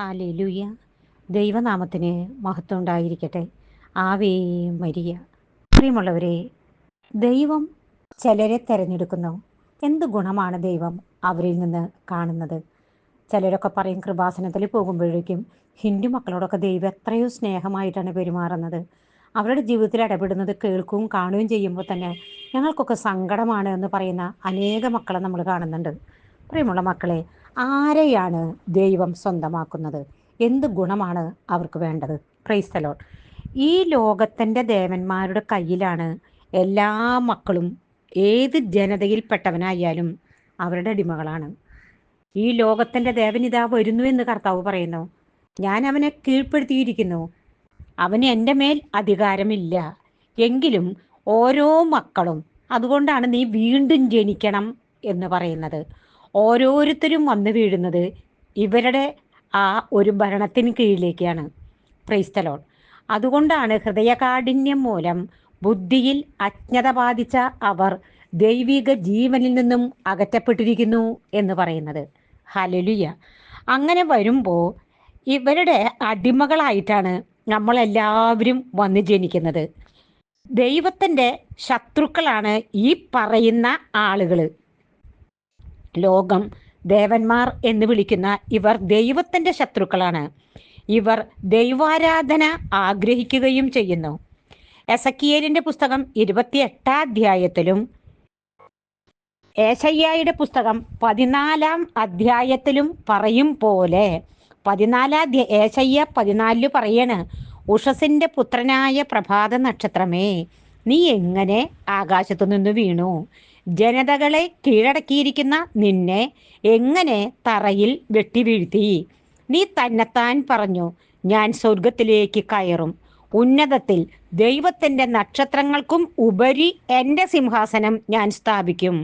Hallelujah. ദൈവനാമത്തിന് മഹത്വം ഉണ്ടായിരിക്കട്ടെ. ആവേ മരിയ. പ്രിയമുള്ളവരെ ദൈവം ചിലരെ തിരഞ്ഞെടുക്കുന്നു. എന്ത് ഗുണമാണ് ദൈവം അവരിൽ നിന്ന് കാണുന്നത്? ചിലരൊക്കെ പറയും കൃപാസനത്തിൽ പോകുമ്പോഴേക്കും ഹിന്ദു മക്കളോടൊക്കെ ദൈവം എത്രയോ സ്നേഹമായിട്ടാണ് പെരുമാറുന്നത്. അവരുടെ ജീവിതത്തിൽ ഇടപെടുന്നത് കേൾക്കുകയും കാണുകയും ചെയ്യുമ്പോൾ തന്നെ ഞങ്ങൾക്കൊക്കെ സങ്കടമാണ് എന്ന് പറയുന്ന അനേക മക്കളെ നമ്മൾ കാണുന്നുണ്ട്. പ്രിയമുള്ള മക്കളെ ആരെയാണ് ദൈവം സ്വന്തമാക്കുന്നത്? എന്ത് ഗുണമാണ് അവർക്ക് വേണ്ടത്? ക്രൈസ്തലോൺ ഈ ലോകത്തിന്റെ ദേവന്മാരുടെ കയ്യിലാണ് എല്ലാ മക്കളും ഏത് ജനതയിൽപ്പെട്ടവനായാലും അവരുടെ അടിമകളാണ്. ഈ ലോകത്തിന്റെ ദേവൻ ഇതാ വരുന്നു എന്ന് കർത്താവ് പറയുന്നു. ഞാൻ അവനെ കീഴ്പ്പെടുത്തിയിരിക്കുന്നു. അവന് എന്റെ മേൽ അധികാരമില്ല. എങ്കിലും ഓരോ മക്കളും അതുകൊണ്ടാണ് നീ വീണ്ടും ജനിക്കണം എന്ന് പറയുന്നത്. ഓരോരുത്തരും വന്നു വീഴുന്നത് ഇവരുടെ ആ ഒരു ഭരണത്തിന് കീഴിലേക്കാണ്. ക്രൈസ്തലോൺ അതുകൊണ്ടാണ് ഹൃദയകാഠിന്യം മൂലം ബുദ്ധിയിൽ അജ്ഞത ബാധിച്ച അവർ ദൈവിക ജീവനിൽ നിന്നും അകറ്റപ്പെട്ടിരിക്കുന്നു എന്ന് പറയുന്നത്. ഹലലുയ അങ്ങനെ വരുമ്പോൾ ഇവരുടെ അടിമകളായിട്ടാണ് നമ്മളെല്ലാവരും വന്ന് ജനിക്കുന്നത്. ദൈവത്തിന്റെ ശത്രുക്കളാണ് ഈ പറയുന്ന ആളുകൾ ലോകം ദേവന്മാർ എന്ന് വിളിക്കുന്ന ഇവർ ദൈവത്തിന്റെ ശത്രുക്കളാണ്. ഇവർ ദൈവാരാധന ആഗ്രഹിക്കുകയും ചെയ്യുന്നു. എസക്കിയേലിന്റെ പുസ്തകം ഇരുപത്തിയെട്ടാം അധ്യായത്തിലും ഏശയ്യായുടെ പുസ്തകം പതിനാലാം അധ്യായത്തിലും പറയും പോലെ പതിനാലാം അധ്യായ ഏശയ്യ പതിനാലിൽ പറയാണ് ഉഷസിന്റെ പുത്രനായ പ്രഭാത നക്ഷത്രമേ നീ എങ്ങനെ ആകാശത്തു നിന്ന് വീണു? ജനതകളെ കീഴടക്കിയിരിക്കുന്ന നിന്നെ എങ്ങനെ തറയിൽ വെട്ടിവീഴ്ത്തി? നീ തന്നെത്താൻ പറഞ്ഞു ഞാൻ സ്വർഗത്തിലേക്ക് കയറും. ഉന്നതത്തിൽ ദൈവത്തിന്റെ നക്ഷത്രങ്ങൾക്കും ഉപരി എന്റെ സിംഹാസനം ഞാൻ സ്ഥാപിക്കും.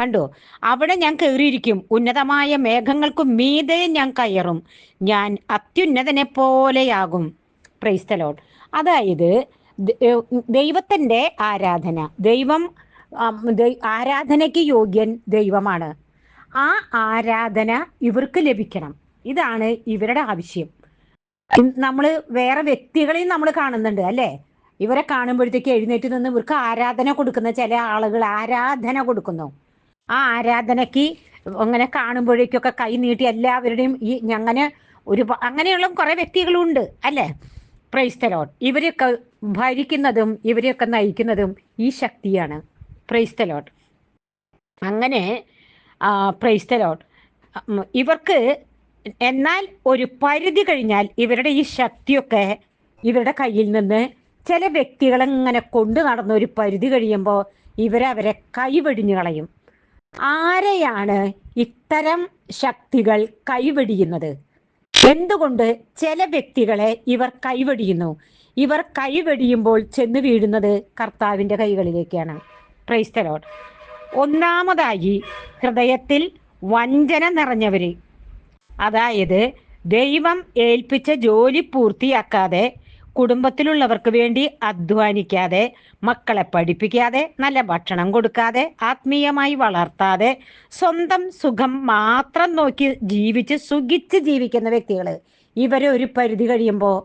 കണ്ടോ? അവിടെ ഞാൻ കയറിയിരിക്കും. ഉന്നതമായ മേഘങ്ങൾക്കും മീതെ ഞാൻ കയറും. ഞാൻ അത്യുന്നതനെ പോലെയാകും പ്രൈസ്തലോട്ട് അതായത് ദൈവത്തിന്റെ ആരാധന. ദൈവം ആരാധനയ്ക്ക് യോഗ്യൻ ദൈവമാണ്. ആ ആരാധന ഇവർക്ക് ലഭിക്കണം. ഇതാണ് ഇവരുടെ ആവശ്യം. നമ്മൾ വേറെ വ്യക്തികളെയും നമ്മൾ കാണുന്നുണ്ട് അല്ലേ? ഇവരെ കാണുമ്പോഴത്തേക്ക് എഴുന്നേറ്റ് നിന്ന് ഇവർക്ക് ആരാധന കൊടുക്കുന്ന ചില ആളുകൾ ആരാധന കൊടുക്കുന്നു. ആ ആരാധനയ്ക്ക് അങ്ങനെ കാണുമ്പോഴേക്കൊക്കെ കൈ നീട്ടി എല്ലാവരുടെയും ഈ അങ്ങനെ ഒരു അങ്ങനെയുള്ള കുറേ വ്യക്തികളുണ്ട് അല്ലേ? പ്രൈസ്തലോൺ. ഇവരെയൊക്കെ ഭരിക്കുന്നതും ഇവരെയൊക്കെ നയിക്കുന്നതും ഈ ശക്തിയാണ്. പ്രൈസ്തലോട്ട്. അങ്ങനെ പ്രൈസ്തലോട്ട്. ഇവർക്ക് എന്നാൽ ഒരു പരിധി കഴിഞ്ഞാൽ ഇവരുടെ ഈ ശക്തിയൊക്കെ ഇവരുടെ കയ്യിൽ നിന്ന് ചില വ്യക്തികളെങ്ങനെ കൊണ്ടു നടന്ന ഒരു പരിധി കഴിയുമ്പോൾ ഇവരവരെ കൈവെടിഞ്ഞു കളയും. ആരെയാണ് ഇത്തരം ശക്തികൾ കൈവെടിയുന്നത്? എന്തുകൊണ്ട് ചില വ്യക്തികളെ ഇവർ കൈവെടിയുന്നു? ഇവർ കൈവെടിയുമ്പോൾ ചെന്ന് വീഴുന്നത് കർത്താവിന്റെ കൈകളിലേക്കാണ്. ക്രൈസ്തലോട് ഒന്നാമതായി ഹൃദയത്തിൽ വഞ്ചന നിറഞ്ഞവര്. അതായത് ദൈവം ഏൽപ്പിച്ച ജോലി പൂർത്തിയാക്കാതെ കുടുംബത്തിലുള്ളവർക്ക് വേണ്ടി അധ്വാനിക്കാതെ മക്കളെ പഠിപ്പിക്കാതെ നല്ല ഭക്ഷണം കൊടുക്കാതെ ആത്മീയമായി വളർത്താതെ സ്വന്തം സുഖം മാത്രം നോക്കി ജീവിച്ച് സുഖിച്ച് ജീവിക്കുന്ന വ്യക്തികൾ ഇവരെ ഒരു പരിധി കഴിയുമ്പോൾ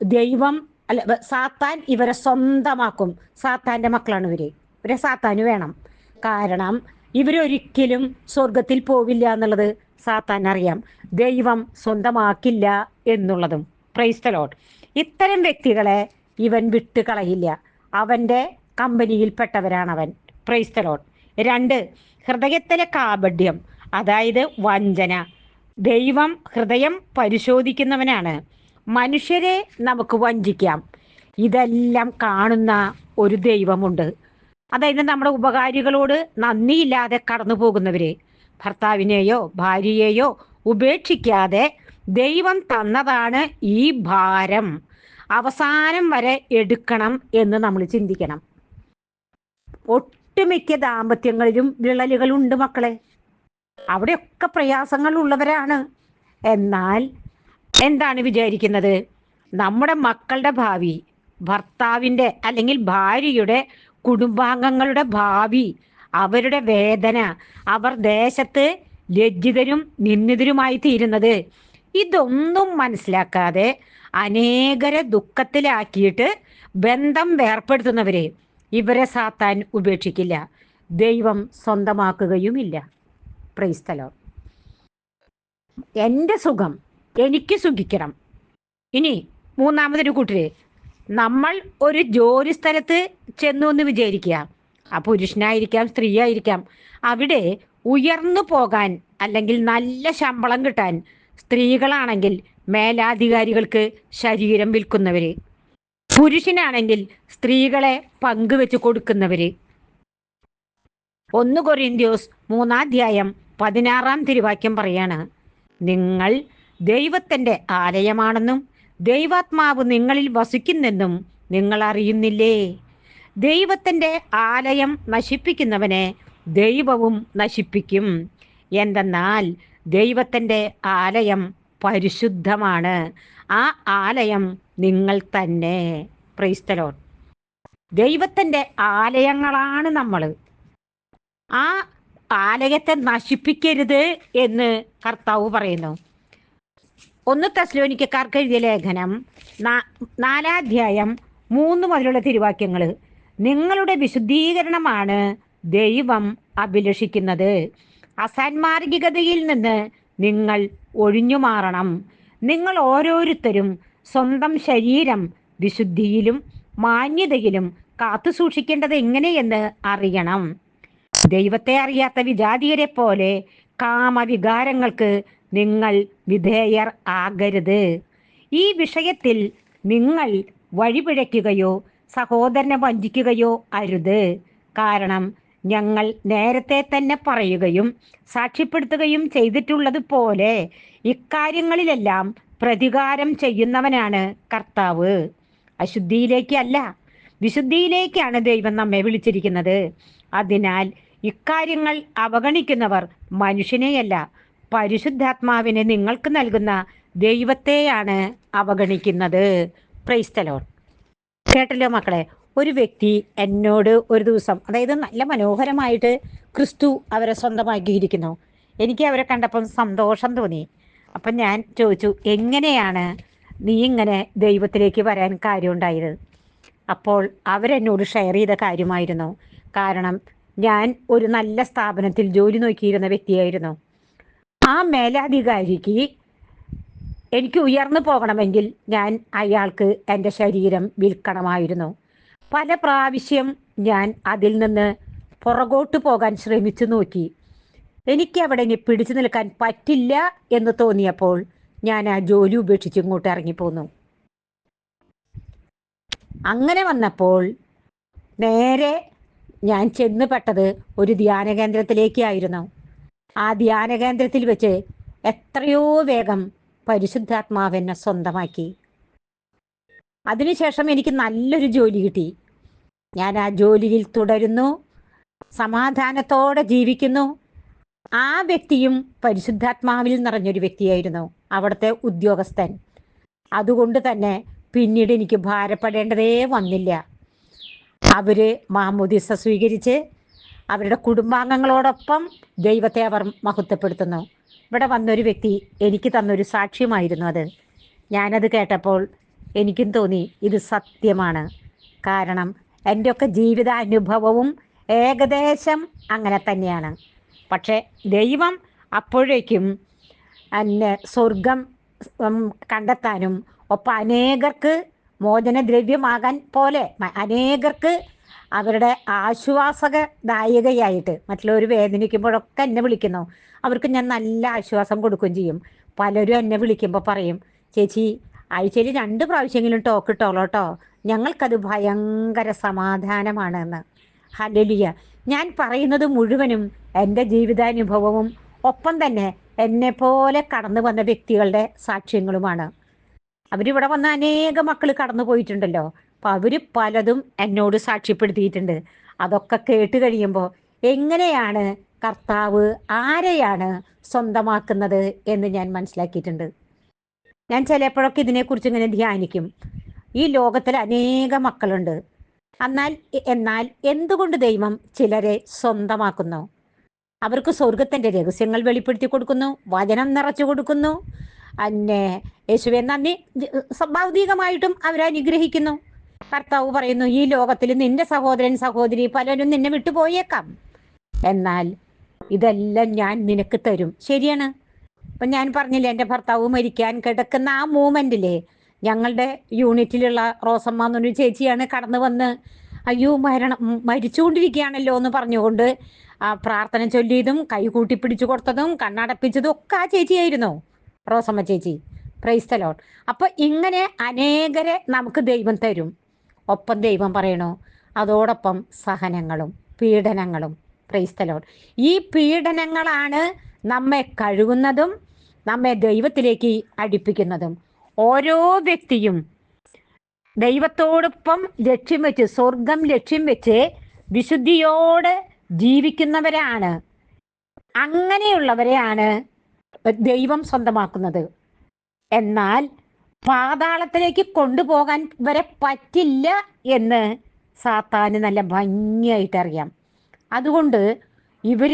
ദൈവം അല്ല സാത്താൻ ഇവരെ സ്വന്തമാക്കും. സാത്താന്റെ മക്കളാണ് ഇവർ. ഇവരെ സാത്താന് വേണം. കാരണം ഇവരൊരിക്കലും സ്വർഗത്തിൽ പോവില്ല എന്നുള്ളത് സാത്താൻ അറിയാം ദൈവം സ്വന്തമാക്കില്ല എന്നുള്ളതും. പ്രൈസ്തലോട്ട് ഇത്തരം വ്യക്തികളെ ഇവൻ വിട്ട് കളയില്ല അവന്റെ കമ്പനിയിൽപ്പെട്ടവരാണ് അവൻ പ്രൈസ്തലോട്ട് രണ്ട് ഹൃദയത്തിലെ കാപഢ്യം അതായത് വഞ്ചന. ദൈവം ഹൃദയം പരിശോധിക്കുന്നവനാണ്. മനുഷ്യരെ നമുക്ക് വഞ്ചിക്കാം. ഇതെല്ലാം കാണുന്ന ഒരു ദൈവമുണ്ട്. അതായത് നമ്മുടെ ഉപകാരികളോട് നന്ദിയില്ലാതെ കടന്നു പോകുന്നവരെ ഭർത്താവിനെയോ ഭാര്യയെയോ ഉപേക്ഷിക്കാതെ ദൈവം തന്നതാണ് ഈ ഭാരം. അവസാനം വരെ എടുക്കണം എന്ന് നമ്മൾ ചിന്തിക്കണം. ഒട്ടുമിക്ക ദാമ്പത്യങ്ങളിലും വിള്ളലുകളുണ്ട് മക്കളെ. അവിടെയൊക്കെ പ്രയാസങ്ങൾ ഉള്ളവരാണ്. എന്നാൽ എന്താണ് വിചാരിക്കുന്നത്? നമ്മുടെ മക്കളുടെ ഭാവി ഭർത്താവിന്റെ അല്ലെങ്കിൽ ഭാര്യയുടെ കുടുംബാംഗങ്ങളുടെ ഭാവി അവരുടെ വേദന അവർ ദേശത്ത് ലജ്ജിതരും നിന്ദിതരുമായി തീരുന്നത്. ഇതൊന്നും മനസ്സിലാക്കാതെ അനേകരെ ദുഃഖത്തിലാക്കിയിട്ട് ബന്ധം വേർപ്പെടുത്തുന്നവരെ ഇവരെ സാത്താൻ ഉപേക്ഷിക്കില്ല. ദൈവം സ്വന്തമാക്കുകയുമില്ല. പ്രൈസ്തലോ എന്റെ സുഖം എനിക്ക് സുഖിക്കണം. ഇനി മൂന്നാമതൊരു കൂട്ടര്. നമ്മൾ ഒരു ജോലി സ്ഥലത്ത് ചെന്നു എന്ന് വിചാരിക്കുക. ആ പുരുഷനായിരിക്കാം സ്ത്രീ ആയിരിക്കാം അവിടെ ഉയർന്നു പോകാൻ അല്ലെങ്കിൽ നല്ല ശമ്പളം കിട്ടാൻ സ്ത്രീകളാണെങ്കിൽ മേലാധികാരികൾക്ക് ശരീരം വിൽക്കുന്നവര്. പുരുഷനാണെങ്കിൽ സ്ത്രീകളെ പങ്കുവെച്ച് കൊടുക്കുന്നവര്. ഒന്ന് കൊറിന്ത്യോസ് മൂന്നാധ്യായം പതിനാറാം തിരുവാക്യം പറയാണ്. നിങ്ങൾ ദൈവത്തിന്റെ ആലയമാണെന്നും ദൈവാത്മാവ് നിങ്ങളിൽ വസിക്കുന്നെന്നും നിങ്ങൾ അറിയുന്നില്ലേ? ദൈവത്തിന്റെ ആലയം നശിപ്പിക്കുന്നവനെ ദൈവവും നശിപ്പിക്കും. എന്തെന്നാൽ ദൈവത്തിന്റെ ആലയം പരിശുദ്ധമാണ്. ആ ആലയം നിങ്ങൾ തന്നെ. പ്രൈസ്തലോൺ ദൈവത്തിന്റെ ആലയങ്ങളാണ് നമ്മൾ. ആ ആലയത്തെ നശിപ്പിക്കരുത് എന്ന് കർത്താവ് പറയുന്നു. ഒന്ന് തെസ്ലോനിക്കാർക്ക് എഴുതിയ ലേഖനം നാലാധ്യായം മൂന്ന് മുതലുള്ള തിരുവാക്യങ്ങൾ നിങ്ങളുടെ വിശുദ്ധീകരണമാണ് ദൈവം അഭിലഷിക്കുന്നത്. അസാൻമാർഗികതയിൽ നിന്ന് നിങ്ങൾ ഒഴിഞ്ഞു മാറണം. നിങ്ങൾ ഓരോരുത്തരും സ്വന്തം ശരീരം വിശുദ്ധിയിലും മാന്യതയിലും കാത്തു സൂക്ഷിക്കേണ്ടത് എങ്ങനെയെന്ന് അറിയണം. ദൈവത്തെ അറിയാത്ത വിജാതീയരെ പോലെ കാമവികാരങ്ങൾക്ക് നിങ്ങൾ വിധേയർ ആകരുത്. ഈ വിഷയത്തിൽ നിങ്ങൾ വഴിപിഴയ്ക്കുകയോ സഹോദരനെ വഞ്ചിക്കുകയോ അരുത്. കാരണം ഞങ്ങൾ നേരത്തെ തന്നെ പറയുകയും സാക്ഷ്യപ്പെടുത്തുകയും ചെയ്തിട്ടുള്ളത് പോലെ ഇക്കാര്യങ്ങളിലെല്ലാം പ്രതികാരം ചെയ്യുന്നവനാണ് കർത്താവ്. അശുദ്ധിയിലേക്കല്ല വിശുദ്ധിയിലേക്കാണ് ദൈവം നമ്മെ വിളിച്ചിരിക്കുന്നത്. അതിനാൽ ഇക്കാര്യങ്ങൾ അവഗണിക്കുന്നവർ മനുഷ്യനെയല്ല പരിശുദ്ധാത്മാവിനെ നിങ്ങൾക്ക് നൽകുന്ന ദൈവത്തെയാണ് അവഗണിക്കുന്നത്. പ്രൈസ്തലോൺ കേട്ടല്ലോ മക്കളെ ഒരു വ്യക്തി എന്നോട് ഒരു ദിവസം അതായത് നല്ല മനോഹരമായിട്ട് ക്രിസ്തു അവരെ സ്വന്തമാക്കിയിരിക്കുന്നു. എനിക്ക് അവരെ കണ്ടപ്പം സന്തോഷം തോന്നി. അപ്പം ഞാൻ ചോദിച്ചു എങ്ങനെയാണ് നീ ഇങ്ങനെ ദൈവത്തിലേക്ക് വരാൻ കാര്യമുണ്ടായത് അപ്പോൾ അവരെന്നോട് ഷെയർ ചെയ്ത കാര്യമായിരുന്നു. കാരണം ഞാൻ ഒരു നല്ല സ്ഥാപനത്തിൽ ജോലി നോക്കിയിരുന്ന വ്യക്തിയായിരുന്നു. ആ മേലധികാരിക്ക് എനിക്ക് ഉയർന്നു പോകണമെങ്കിൽ ഞാൻ അയാൾക്ക് എന്റെ ശരീരം വിൽക്കണമായിരുന്നു. പല പ്രാവശ്യം ഞാൻ അതിൽ നിന്ന് പുറകോട്ട് പോകാൻ ശ്രമിച്ചു നോക്കി. എനിക്ക് അവിടെ ഇനി പിടിച്ചു നിൽക്കാൻ പറ്റില്ല എന്ന് തോന്നിയപ്പോൾ ഞാൻ ആ ജോലി ഉപേക്ഷിച്ച് ഇങ്ങോട്ട് ഇറങ്ങിപ്പോന്നു. അങ്ങനെ വന്നപ്പോൾ നേരെ ഞാൻ ചെന്നുപെട്ടത് ഒരു ധ്യാന കേന്ദ്രത്തിലേക്കായിരുന്നു ആ ധ്യാന കേന്ദ്രത്തിൽ വെച്ച് എത്രയോ വേഗം പരിശുദ്ധാത്മാവെന്നെ സ്വന്തമാക്കി. അതിനുശേഷം എനിക്ക് നല്ലൊരു ജോലി കിട്ടി. ഞാൻ ആ ജോലിയിൽ തുടരുന്നു സമാധാനത്തോടെ ജീവിക്കുന്നു. ആ വ്യക്തിയും പരിശുദ്ധാത്മാവിൽ നിറഞ്ഞൊരു വ്യക്തിയായിരുന്നു അവിടുത്തെ ഉദ്യോഗസ്ഥൻ. അതുകൊണ്ട് തന്നെ പിന്നീട് എനിക്ക് ഭാരപ്പെടേണ്ടതേ വന്നില്ല. അവർ മാമോദിസ സ്വീകരിച്ച് അവരുടെ കുടുംബാംഗങ്ങളോടൊപ്പം ദൈവത്തെ അവർ മഹത്വപ്പെടുത്തുന്നു. ഇവിടെ വന്നൊരു വ്യക്തി എനിക്ക് തന്നൊരു സാക്ഷ്യമായിരുന്നു അത്. ഞാനത് കേട്ടപ്പോൾ എനിക്കും തോന്നി ഇത് സത്യമാണ്. കാരണം എന്റെയൊക്കെ ജീവിതാനുഭവവും ഏകദേശം അങ്ങനെ തന്നെയാണ്. പക്ഷേ ദൈവം അപ്പോഴേക്കും എന്നെ സ്വർഗം കണ്ടെത്താനും ഒപ്പം അനേകർക്ക് മോചനദ്രവ്യമാകാൻ പോലെ അനേകർക്ക് അവരുടെ ആശ്വാസകദായികയായിട്ട് മറ്റുള്ളവർ വേദനിക്കുമ്പോഴൊക്കെ എന്നെ വിളിക്കുന്നു. അവർക്ക് ഞാൻ നല്ല ആശ്വാസം കൊടുക്കുകയും ചെയ്യും. പലരും എന്നെ വിളിക്കുമ്പോൾ പറയും ചേച്ചി ആഴ്ചയിൽ രണ്ട് പ്രാവശ്യമെങ്കിലും ടോക്ക് ഇട്ടോളൂ കേട്ടോ ഞങ്ങൾക്കത് ഭയങ്കര സമാധാനമാണ് എന്ന് ഹലലിയ ഞാൻ പറയുന്നത് മുഴുവനും എന്റെ ജീവിതാനുഭവവും ഒപ്പം തന്നെ എന്നെ പോലെ കടന്നു വന്ന വ്യക്തികളുടെ സാക്ഷ്യങ്ങളുമാണ്. അവരിവിടെ വന്ന അനേക മക്കൾ കടന്നു പോയിട്ടുണ്ടല്ലോ. അപ്പൊ അവർ പലതും എന്നോട് സാക്ഷ്യപ്പെടുത്തിയിട്ടുണ്ട്. അതൊക്കെ കേട്ട് കഴിയുമ്പോൾ എങ്ങനെയാണ് കർത്താവ് ആരെയാണ് സ്വന്തമാക്കുന്നത് എന്ന് ഞാൻ മനസ്സിലാക്കിയിട്ടുണ്ട്. ഞാൻ ചിലപ്പോഴൊക്കെ ഇതിനെക്കുറിച്ച് ഇങ്ങനെ ധ്യാനിക്കും. ഈ ലോകത്തിൽ അനേക മക്കളുണ്ട്. എന്നാൽ എന്നാൽ എന്തുകൊണ്ട് ദൈവം ചിലരെ സ്വന്തമാക്കുന്നു? അവർക്ക് സ്വർഗത്തിന്റെ രഹസ്യങ്ങൾ വെളിപ്പെടുത്തി കൊടുക്കുന്നു വചനം നിറച്ചു കൊടുക്കുന്നു. അന്നെ യേശുവെ നന്ദി. ഭൗതികമായിട്ടും അവരനുഗ്രഹിക്കുന്നു. കർത്താവ് പറയുന്നു ഈ ലോകത്തിൽ നിന്റെ സഹോദരൻ സഹോദരി പലരും നിന്നെ വിട്ടുപോയേക്കാം. എന്നാൽ ഇതെല്ലാം ഞാൻ നിനക്ക് തരും. ശരിയാണ്. ഇപ്പം ഞാൻ പറഞ്ഞില്ലേ എന്റെ ഭർത്താവ് മരിക്കാൻ കിടക്കുന്ന ആ മൂമെന്റിലെ ഞങ്ങളുടെ യൂണിറ്റിലുള്ള റോസമ്മ എന്നൊരു ചേച്ചിയാണ് കടന്നു വന്ന് അയ്യോ മരണം മരിച്ചുകൊണ്ടിരിക്കുകയാണല്ലോ എന്ന് പറഞ്ഞുകൊണ്ട് ആ പ്രാർത്ഥന ചൊല്ലിയതും കൈ കൂട്ടി പിടിച്ചു കൊടുത്തതും കണ്ണടപ്പിച്ചതും ഒക്കെ ആ ചേച്ചിയായിരുന്നു റോസമ്മ ചേച്ചി. പ്രൈസ്തലോൺ അപ്പോൾ ഇങ്ങനെ അനേകരെ നമുക്ക് ദൈവം തരും. ഒപ്പം ദൈവം പറയണോ. അതോടൊപ്പം സഹനങ്ങളും പീഡനങ്ങളും. പ്രൈസ്തലോൺ ഈ പീഡനങ്ങളാണ് നമ്മെ കഴുകുന്നതും നമ്മെ ദൈവത്തിലേക്ക് അടുപ്പിക്കുന്നതും. ഓരോ വ്യക്തിയും ദൈവത്തോടൊപ്പം ലക്ഷ്യം വെച്ച് സ്വർഗം ലക്ഷ്യം വെച്ച് വിശുദ്ധിയോട് ജീവിക്കുന്നവരാണ്. അങ്ങനെയുള്ളവരെയാണ് ദൈവം സ്വന്തമാക്കുന്നത്. എന്നാൽ പാതാളത്തിലേക്ക് കൊണ്ടുപോകാൻ വരെ പറ്റില്ല എന്ന് സാത്താന് നല്ല ഭംഗിയായിട്ട് അറിയാം. അതുകൊണ്ട് ഇവർ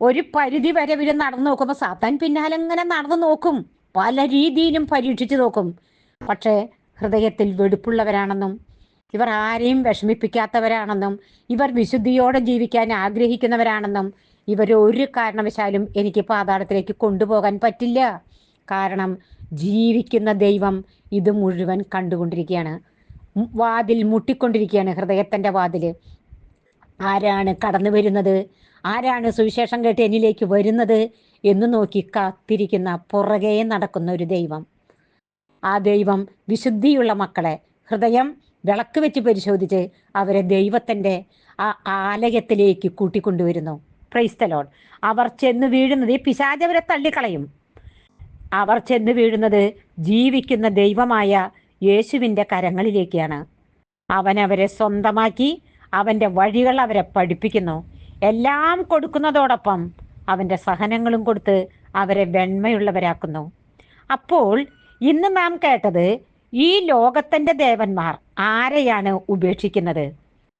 ഒരു പരിധി വരെ ഇവർ നടന്നു നോക്കുമ്പോൾ സാത്താൻ പിന്നാലെ ഇങ്ങനെ നടന്നു നോക്കും. പല രീതിയിലും പരീക്ഷിച്ചു നോക്കും. പക്ഷേ ഹൃദയത്തിൽ വെടുപ്പുള്ളവരാണെന്നും ഇവർ ആരെയും വിഷമിപ്പിക്കാത്തവരാണെന്നും ഇവർ വിശുദ്ധിയോടെ ജീവിക്കാൻ ആഗ്രഹിക്കുന്നവരാണെന്നും ഇവർ ഒരു കാരണവശാലും എനിക്ക് പാതാളത്തിലേക്ക് കൊണ്ടുപോകാൻ പറ്റില്ല. കാരണം ജീവിക്കുന്ന ദൈവം ഇത് മുഴുവൻ കണ്ടുകൊണ്ടിരിക്കുകയാണ്. വാതിൽ മുട്ടിക്കൊണ്ടിരിക്കുകയാണ് ഹൃദയത്തിന്റെ വാതിൽ ആരാണ് കടന്നു വരുന്നത്? ആരാണ് സുവിശേഷം കേട്ട് എന്നിലേക്ക് വരുന്നത് എന്ന് നോക്കി കാത്തിരിക്കുന്ന പുറകെ നടക്കുന്ന ഒരു ദൈവം. ആ ദൈവം വിശുദ്ധിയുള്ള മക്കളെ ഹൃദയം വിളക്ക് വെച്ച് പരിശോധിച്ച് അവരെ ദൈവത്തിന്റെ ആ ആലയത്തിലേക്ക് കൂട്ടിക്കൊണ്ടുവരുന്നു. ക്രൈസ്തലോൺ അവർ ചെന്ന് വീഴുന്നത് ഈ പിശാചവരെ തള്ളിക്കളയും. അവർ ചെന്ന് വീഴുന്നത് ജീവിക്കുന്ന ദൈവമായ യേശുവിന്റെ കരങ്ങളിലേക്കാണ്. അവൻ അവരെ സ്വന്തമാക്കി അവന്റെ വഴികൾ അവരെ പഠിപ്പിക്കുന്നു. എല്ലാം കൊടുക്കുന്നതോടൊപ്പം അവന്റെ സഹനങ്ങളും കൊടുത്ത് അവരെ വെണ്മയുള്ളവരാക്കുന്നു. അപ്പോൾ ഇന്ന് നാം കേട്ടത് ഈ ലോകത്തിന്റെ ദേവന്മാർ ആരെയാണ് ഉപേക്ഷിക്കുന്നത്?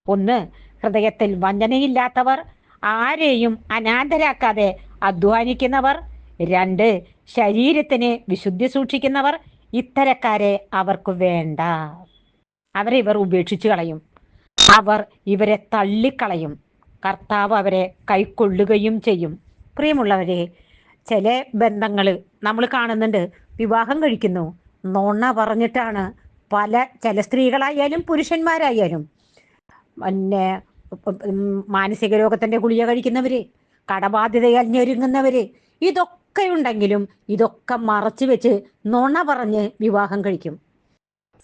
ഒന്ന് ഹൃദയത്തിൽ വഞ്ചനയില്ലാത്തവർ ആരെയും അനാഥരാക്കാതെ അധ്വാനിക്കുന്നവർ. രണ്ട് ശരീരത്തിന് വിശുദ്ധി സൂക്ഷിക്കുന്നവർ ഇത്തരക്കാരെ അവർക്ക് വേണ്ട. അവരെ ഇവർ ഉപേക്ഷിച്ചു കളയും. അവർ ഇവരെ തള്ളിക്കളയും. കർത്താവ് അവരെ കൈക്കൊള്ളുകയും ചെയ്യും. പ്രിയമുള്ളവരെ ചില ബന്ധങ്ങൾ നമ്മൾ കാണുന്നുണ്ട്. വിവാഹം കഴിക്കുന്നു. നോണ പറഞ്ഞിട്ടാണ് പല ചില സ്ത്രീകളായാലും പുരുഷന്മാരായാലും. പിന്നെ മാനസിക രോഗത്തിന്റെ ഗുളിക കഴിക്കുന്നവര് കടബാധ്യതയാൽ ഞെരുങ്ങുന്നവര് ഇതൊക്കെ ഉണ്ടെങ്കിലും ഇതൊക്കെ മറച്ചു വെച്ച് നുണ പറഞ്ഞ് വിവാഹം കഴിക്കും.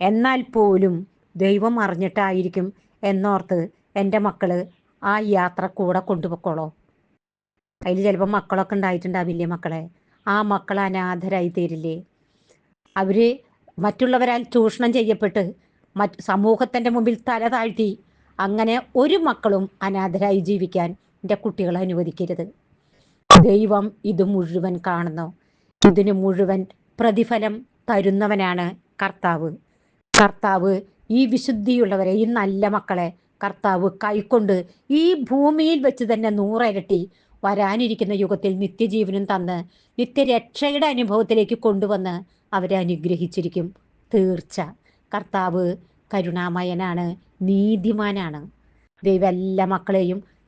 എന്നാൽ പോലും ദൈവം അറിഞ്ഞിട്ടായിരിക്കും എന്നോർത്ത് എന്റെ മക്കൾ ആ യാത്ര കൂടെ കൊണ്ടുപോക്കോളോ അതിൽ ചിലപ്പോൾ മക്കളൊക്കെ ഉണ്ടായിട്ടുണ്ടാവില്ലേ മക്കളെ? ആ മക്കൾ അനാഥരായി തീരില്ലേ? അവർ മറ്റുള്ളവരാൽ ചൂഷണം ചെയ്യപ്പെട്ട് മറ്റ് സമൂഹത്തിന്റെ മുമ്പിൽ തല താഴ്ത്തി അങ്ങനെ ഒരു മക്കളും അനാഥരായി ജീവിക്കാൻ എന്റെ കുട്ടികളെ അനുവദിക്കരുത്. ദൈവം ഇത് മുഴുവൻ കാണുന്നു. ഇതിന് മുഴുവൻ പ്രതിഫലം തരുന്നവനാണ് കർത്താവ്. കർത്താവ് ഈ വിശുദ്ധിയുള്ളവരെ ഈ നല്ല മക്കളെ കർത്താവ് കൈക്കൊണ്ട് ഈ ഭൂമിയിൽ വെച്ച് തന്നെ നൂറരട്ടി വരാനിരിക്കുന്ന യുഗത്തിൽ നിത്യജീവനും തന്ന് നിത്യരക്ഷയുടെ അനുഭവത്തിലേക്ക് കൊണ്ടുവന്ന് അവരെ അനുഗ്രഹിച്ചിരിക്കും. തീർച്ച. കർത്താവ് കരുണാമയനാണ് നീതിമാനാണ്. ദൈവം എല്ലാ മക്കളെയും